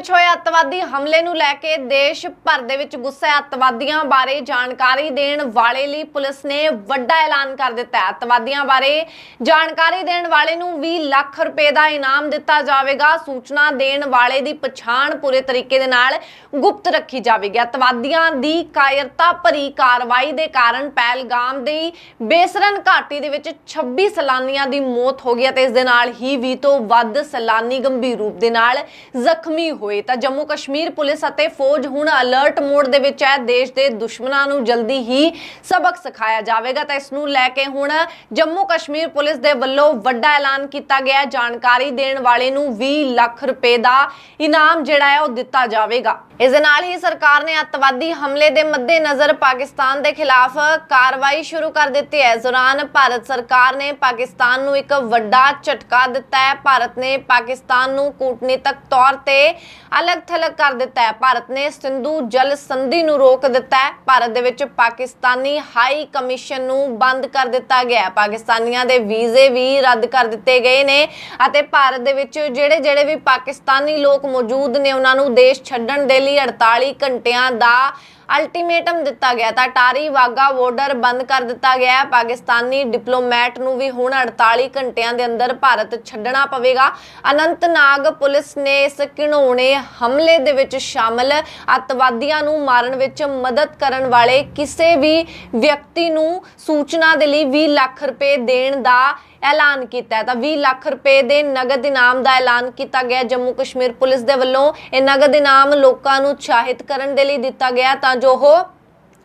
ਵਿੱਚ ਹੋਏ ਅੱਤਵਾਦੀ ਹਮਲੇ ਨੂੰ ਲੈ ਕੇ ਦੇਸ਼ ਭਰ ਦੇ ਵਿੱਚ ਗੁੱਸੇ ਅੱਤਵਾਦੀਆਂ ਬਾਰੇ ਜਾਣਕਾਰੀ ਦੇਣ ਵਾਲੇ ਲਈ ਪੁਲਿਸ ਨੇ ਵੱਡਾ ਐਲਾਨ ਕਰ ਦਿੱਤਾ ਹੈ। ਅੱਤਵਾਦੀਆਂ ਬਾਰੇ ਜਾਣਕਾਰੀ ਦੇਣ ਵਾਲੇ ਨੂੰ 20 ਲੱਖ ਰੁਪਏ ਦਾ ਇਨਾਮ ਦਿੱਤਾ ਜਾਵੇਗਾ। ਸੂਚਨਾ ਦੇਣ ਵਾਲੇ ਦੀ ਪਛਾਣ ਪੂਰੇ ਤਰੀਕੇ ਦੇ ਨਾਲ ਗੁਪਤ ਰੱਖੀ ਜਾਵੇਗੀ। ਅੱਤਵਾਦੀਆਂ ਦੀ ਕਾਇਰਤਾ ਭਰੀ ਕਾਰਵਾਈ ਦੇ ਕਾਰਨ ਪਹਿਲਗਾਮ ਦੀ ਬੇਸਰਨ ਘਾਟੀ ਦੇ ਵਿੱਚ 26 ਸੈਲਾਨੀਆਂ ਦੀ ਮੌਤ ਹੋ ਗਈ ਅਤੇ ਇਸ ਦੇ ਨਾਲ ਹੀ 20 ਤੋਂ ਵੱਧ ਸੈਲਾਨੀ ਗੰਭੀਰ ਰੂਪ ਦੇ ਨਾਲ ਜ਼ਖਮੀ ਹੋਏ ਤਾਂ ਜੰਮੂ ਕਸ਼ਮੀਰ ਪੁਲਿਸ ਅਤੇ ਫੌਜ ਹੁਣ ਅਲਰਟ ਮੋਡ ਦੇ ਵਿੱਚ ਹੈ। ਦੇਸ਼ ਦੇ ਦੁਸ਼ਮਣਾਂ ਨੂੰ ਜਲਦੀ ਹੀ ਸਬਕ ਸਿਖਾਇਆ ਜਾਵੇਗਾ। ਤਾਂ ਇਸ ਨੂੰ ਲੈ ਕੇ ਹੁਣ ਜੰਮੂ ਕਸ਼ਮੀਰ ਪੁਲਿਸ ਦੇ ਵੱਲੋਂ ਵੱਡਾ ਐਲਾਨ ਕੀਤਾ ਗਿਆ ਜਾਣਕਾਰੀ ਦੇਣ ਵਾਲੇ ਨੂੰ 20 ਲੱਖ ਰੁਪਏ ਦਾ ਇਨਾਮ ਜਿਹੜਾ ਹੈ, ਉਹ ਦਿੱਤਾ ਜਾਵੇਗਾ। ਇਸ ਦੇ ਨਾਲ ਹੀ ਸਰਕਾਰ ਨੇ ਅੱਤਵਾਦੀ ਹਮਲੇ ਦੇ ਮੱਦੇਨਜ਼ਰ ਪਾਕਿਸਤਾਨ ਦੇ ਖਿਲਾਫ ਕਾਰਵਾਈ ਸ਼ੁਰੂ ਕਰ ਦਿੱਤੀ ਹੈ। ਇਸ ਦੌਰਾਨ ਭਾਰਤ ਸਰਕਾਰ ਨੇ ਪਾਕਿਸਤਾਨ ਨੂੰ ਇੱਕ ਵੱਡਾ ਝਟਕਾ ਦਿੱਤਾ ਹੈ। ਭਾਰਤ ਨੇ ਪਾਕਿਸਤਾਨ ਨੂੰ ਕੂਟਨੀਤਕ ਤੌਰ ਤੇ ਅਲੱਗ-ਥਲੱਗ ਕਰ ਦਿੱਤਾ ਹੈ। ਭਾਰਤ ਨੇ ਸਿੰਧੂ ਜਲ ਸੰਧੀ ਨੂੰ ਰੋਕ ਦਿੱਤਾ ਹੈ। ਭਾਰਤ ਦੇ ਵਿੱਚ ਪਾਕਿਸਤਾਨੀ ਹਾਈ ਕਮਿਸ਼ਨ ਨੂੰ ਬੰਦ ਕਰ ਦਿੱਤਾ ਗਿਆ ਹੈ। ਪਾਕਿਸਤਾਨੀਆਂ ਦੇ ਵੀਜ਼ੇ ਵੀ ਰੱਦ ਕਰ ਦਿੱਤੇ ਗਏ ਨੇ ਅਤੇ ਭਾਰਤ ਦੇ ਵਿੱਚ ਜਿਹੜੇ ਜਿਹੜੇ ਵੀ ਪਾਕਿਸਤਾਨੀ ਲੋਕ ਮੌਜੂਦ ਨੇ, ਉਹਨਾਂ ਨੂੰ ਦੇਸ਼ ਛੱਡਣ ਦੇ ਲਈ 48 ਘੰਟਿਆਂ ਦਾ ਅਲਟੀਮੇਟਮ ਦਿੱਤਾ ਗਿਆ ਤਾਂ ਟਾਰੀ ਵਾਗਾ ਬਾਰਡਰ ਬੰਦ ਕਰ ਦਿੱਤਾ ਗਿਆ ਹੈ। ਪਾਕਿਸਤਾਨੀ ਡਿਪਲੋਮੈਟ ਨੂੰ ਵੀ ਹੁਣ 48 ਘੰਟਿਆਂ ਦੇ ਅੰਦਰ ਭਾਰਤ ਛੱਡਣਾ ਪਵੇਗਾ। ਅਨੰਤਨਾਗ ਪੁਲਿਸ ਨੇ ਇਸ ਘਿਣਾਉਣੇ ਹਮਲੇ ਦੇ ਵਿੱਚ ਸ਼ਾਮਲ ਅੱਤਵਾਦੀਆਂ ਨੂੰ ਮਾਰਨ ਵਿੱਚ ਮਦਦ ਕਰਨ ਵਾਲੇ ਕਿਸੇ ਵੀ ਵਿਅਕਤੀ ਨੂੰ ਸੂਚਨਾ ਦੇ ਲਈ 20 ਲੱਖ ਰੁਪਏ ਦੇਣ ਦਾ ਐਲਾਨ ਕੀਤਾ ਹੈ। ਤਾਂ 20 ਲੱਖ ਰੁਪਏ ਦੇ ਨਗਦ ਇਨਾਮ ਦਾ ਐਲਾਨ ਕੀਤਾ ਗਿਆ। ਜੰਮੂ ਕਸ਼ਮੀਰ ਪੁਲਿਸ ਦੇ ਵੱਲੋਂ ਇਹ ਨਗਦ ਇਨਾਮ ਲੋਕਾਂ ਨੂੰ ਉਤਸ਼ਾਹਿਤ ਕਰਨ ਦੇ ਲਈ ਦਿੱਤਾ ਗਿਆ ਤਾਂ ਜੋ ਉਹ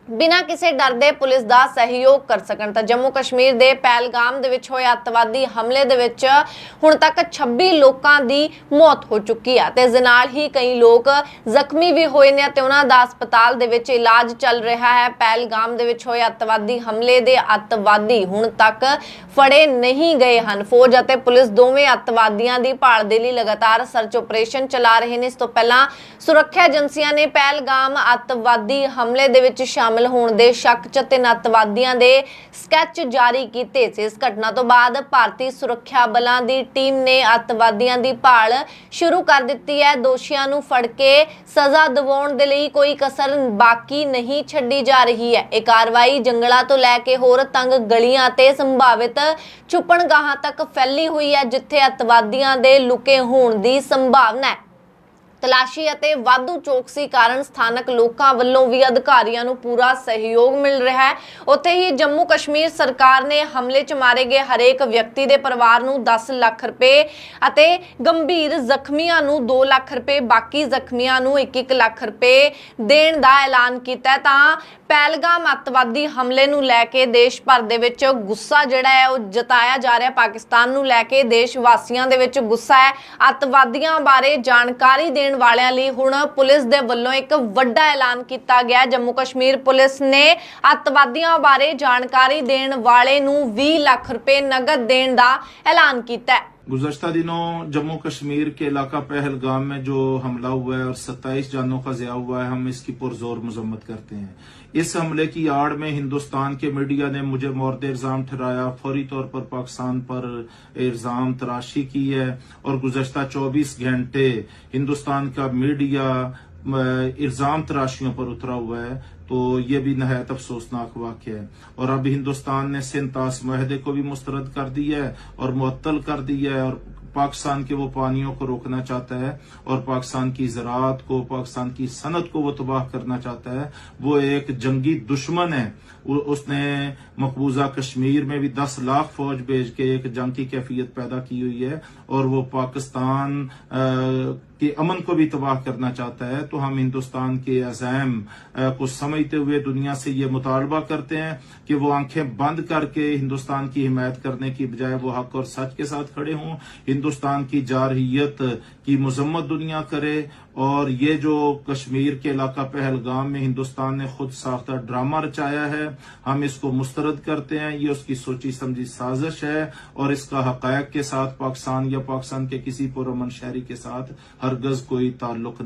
ਬਿਨਾਂ ਕਿਸੇ ਡਰ ਦੇ ਪੁਲਿਸ ਦਾ ਸਹਿਯੋਗ ਕਰ ਸਕਣ ਤਾਂ ਜੰਮੂ ਕਸ਼ਮੀਰ ਦੇ ਪਹਿਲਗਾਮ ਦੇ ਵਿੱਚ ਹੋਏ ਅੱਤਵਾਦੀ ਹਮਲੇ ਦੇ ਵਿੱਚ ਹੁਣ ਤੱਕ 26 ਲੋਕਾਂ ਦੀ ਮੌਤ ਹੋ ਚੁੱਕੀ ਹੈ ਤੇ ਇਸ ਦੇ ਨਾਲ ਹੀ ਕਈ ਲੋਕ ਜ਼ਖਮੀ ਵੀ ਹੋਏ ਨੇ ਤੇ ਉਹਨਾਂ ਦਾ ਹਸਪਤਾਲ ਦੇ ਵਿੱਚ ਇਲਾਜ ਚੱਲ ਰਿਹਾ ਹੈ। ਪਹਿਲਗਾਮ ਦੇ ਵਿੱਚ ਹੋਏ ਅੱਤਵਾਦੀ ਹਮਲੇ ਦੇ ਅੱਤਵਾਦੀ ਹੁਣ ਤੱਕ ਫੜੇ ਨਹੀਂ ਗਏ ਹਨ। ਫੌਜ ਅਤੇ ਪੁਲਿਸ ਦੋਵੇਂ ਅੱਤਵਾਦੀਆਂ ਦੀ ਭਾਲ ਦੇ ਲਈ ਲਗਾਤਾਰ ਸਰਚ ਆਪਰੇਸ਼ਨ ਚਲਾ ਰਹੇ ਨੇ। ਇਸ ਤੋਂ ਪਹਿਲਾਂ ਸੁਰੱਖਿਆ ਏਜੰਸੀਆਂ ਨੇ ਪਹਿਲਗਾਮ ਅੱਤਵਾਦੀ ਹਮਲੇ ਦੇ ਵਿੱਚ ਸ਼ਾਮਲ ਹੋਣ ਦੇ ਸ਼ੱਕ 'ਚ ਤਿੰਨ ਅੱਤਵਾਦੀਆਂ ਦੇ ਸਕੈਚ ਜਾਰੀ ਕੀਤੇ। ਸੀ ਇਸ ਘਟਨਾ ਤੋਂ ਬਾਅਦ ਭਾਰਤੀ ਸੁਰੱਖਿਆ ਬਲਾਂ ਦੀ ਟੀਮ ਨੇ ਅੱਤਵਾਦੀਆਂ ਦੀ ਭਾਲ ਸ਼ੁਰੂ ਕਰ ਦਿੱਤੀ ਹੈ। ਦੋਸ਼ੀਆਂ ਨੂੰ ਫੜ ਕੇ ਸਜ਼ਾ ਦਿਵਾਉਣ ਦੇ ਲਈ ਕੋਈ ਕਸਰ ਬਾਕੀ ਨਹੀਂ ਛੱਡੀ ਜਾ ਰਹੀ ਹੈ। ਇਹ ਕਾਰਵਾਈ ਜੰਗਲਾਂ ਤੋਂ ਲੈ ਕੇ ਹੋਰ ਤੰਗ ਗਲੀਆਂ ਤੇ ਸੰਭਾਵਿਤ ਛੁਪਣਗਾਹਾਂ ਤੱਕ ਫੈਲੀ ਹੋਈ ਹੈ, ਜਿੱਥੇ ਅੱਤਵਾਦੀਆਂ ਦੇ ਲੁਕੇ ਹੋਣ ਦੀ ਸੰਭਾਵਨਾ ਹੈ। ਤਲਾਸ਼ੀ ਅਤੇ ਵਾਧੂ ਚੌਕਸੀ ਕਾਰਨ ਸਥਾਨਕ ਲੋਕਾਂ ਵੱਲੋਂ ਵੀ ਅਧਿਕਾਰੀਆਂ ਨੂੰ ਪੂਰਾ ਸਹਿਯੋਗ ਮਿਲ ਰਿਹਾ ਹੈ। ਉੱਥੇ ਹੀ ਜੰਮੂ ਕਸ਼ਮੀਰ ਸਰਕਾਰ ਨੇ ਹਮਲੇ 'ਚ ਮਾਰੇ ਗਏ ਹਰੇਕ ਵਿਅਕਤੀ ਦੇ ਪਰਿਵਾਰ ਨੂੰ 10 ਲੱਖ ਰੁਪਏ ਅਤੇ ਗੰਭੀਰ ਜ਼ਖਮੀਆਂ ਨੂੰ 2 ਲੱਖ ਰੁਪਏ, ਬਾਕੀ ਜ਼ਖਮੀਆਂ ਨੂੰ 1-1 ਲੱਖ ਰੁਪਏ ਦੇਣ ਦਾ ਐਲਾਨ ਕੀਤਾ ਹੈ। ਤਾਂ ਪਹਿਲਗਾਮ ਅੱਤਵਾਦੀ ਹਮਲੇ ਨੂੰ ਲੈ ਕੇ ਦੇਸ਼ ਭਰ ਦੇ ਵਿੱਚ ਗੁੱਸਾ ਜਿਹੜਾ ਹੈ, ਉਹ ਜਤਾਇਆ ਜਾ ਰਿਹਾ। ਪਾਕਿਸਤਾਨ ਨੂੰ ਲੈ ਕੇ ਦੇਸ਼ ਵਾਸੀਆਂ ਦੇ ਵਿੱਚ ਗੁੱਸਾ ਹੈ। ਅੱਤਵਾਦੀਆਂ ਬਾਰੇ ਜਾਣਕਾਰੀ ਦੇਣ ਵਾਲਿਆਂ ਲਈ ਹੁਣ ਪੁਲਿਸ ਦੇ ਵੱਲੋਂ ਇੱਕ ਵੱਡਾ ਐਲਾਨ ਕੀਤਾ ਗਿਆ। ਜੰਮੂ ਕਸ਼ਮੀਰ ਪੁਲਿਸ ਨੇ ਅੱਤਵਾਦੀਆਂ ਬਾਰੇ ਜਾਣਕਾਰੀ ਦੇਣ ਵਾਲੇ ਨੂੰ 20 ਲੱਖ ਰੁਪਏ ਨਗਦ ਦੇਣ ਦਾ ਐਲਾਨ ਕੀਤਾ ਹੈ। گزشتہ دنوں جموں کشمیر کے علاقہ پہلگام میں جو حملہ ہوا ہے اور ستائیس جانوں کا ضیاع ہوا ہے، ہم اس کی پرزور مذمت کرتے ہیں۔ اس حملے کی آڑ میں ہندوستان کے میڈیا نے مجھے مورد الزام ٹھہرایا، فوری طور پر پاکستان پر الزام تراشی کی ہے اور گزشتہ چوبیس گھنٹے ہندوستان کا میڈیا الزام تراشیوں پر اترا ہوا ہے، تو یہ بھی نہایت افسوسناک واقعہ ہے۔ اور اب ہندوستان نے سنتاس معاہدے کو بھی مسترد کر دیا ہے اور معطل کر دیا ہے اور پاکستان کے وہ پانیوں کو روکنا چاہتا ہے اور پاکستان کی زراعت کو، پاکستان کی صنعت کو وہ تباہ کرنا چاہتا ہے۔ وہ ایک جنگی دشمن ہے۔ اس نے مقبوضہ کشمیر میں بھی دس لاکھ فوج بھیج کے ایک جنگ کی کیفیت پیدا کی ہوئی ہے اور وہ پاکستان کہ امن کو بھی تباہ کرنا چاہتا ہے، تو ہم ہندوستان کے عزائم کو سمجھتے ہوئے دنیا سے یہ مطالبہ کرتے ہیں کہ وہ آنکھیں بند کر کے ہندوستان کی حمایت کرنے کی بجائے وہ حق اور سچ کے ساتھ کھڑے ہوں۔ ہندوستان کی جارحیت کی مذمت دنیا کرے اور یہ جو کشمیر کے علاقہ پہلگام میں ہندوستان نے خود ساختہ ڈرامہ رچایا ہے، ہم اس کو مسترد کرتے ہیں، یہ اس کی سوچی سمجھی سازش ہے اور اس کا حقائق کے ساتھ پاکستان یا پاکستان کے کسی پرامن شہری کے ساتھ ہرگز کوئی تعلق نہیں۔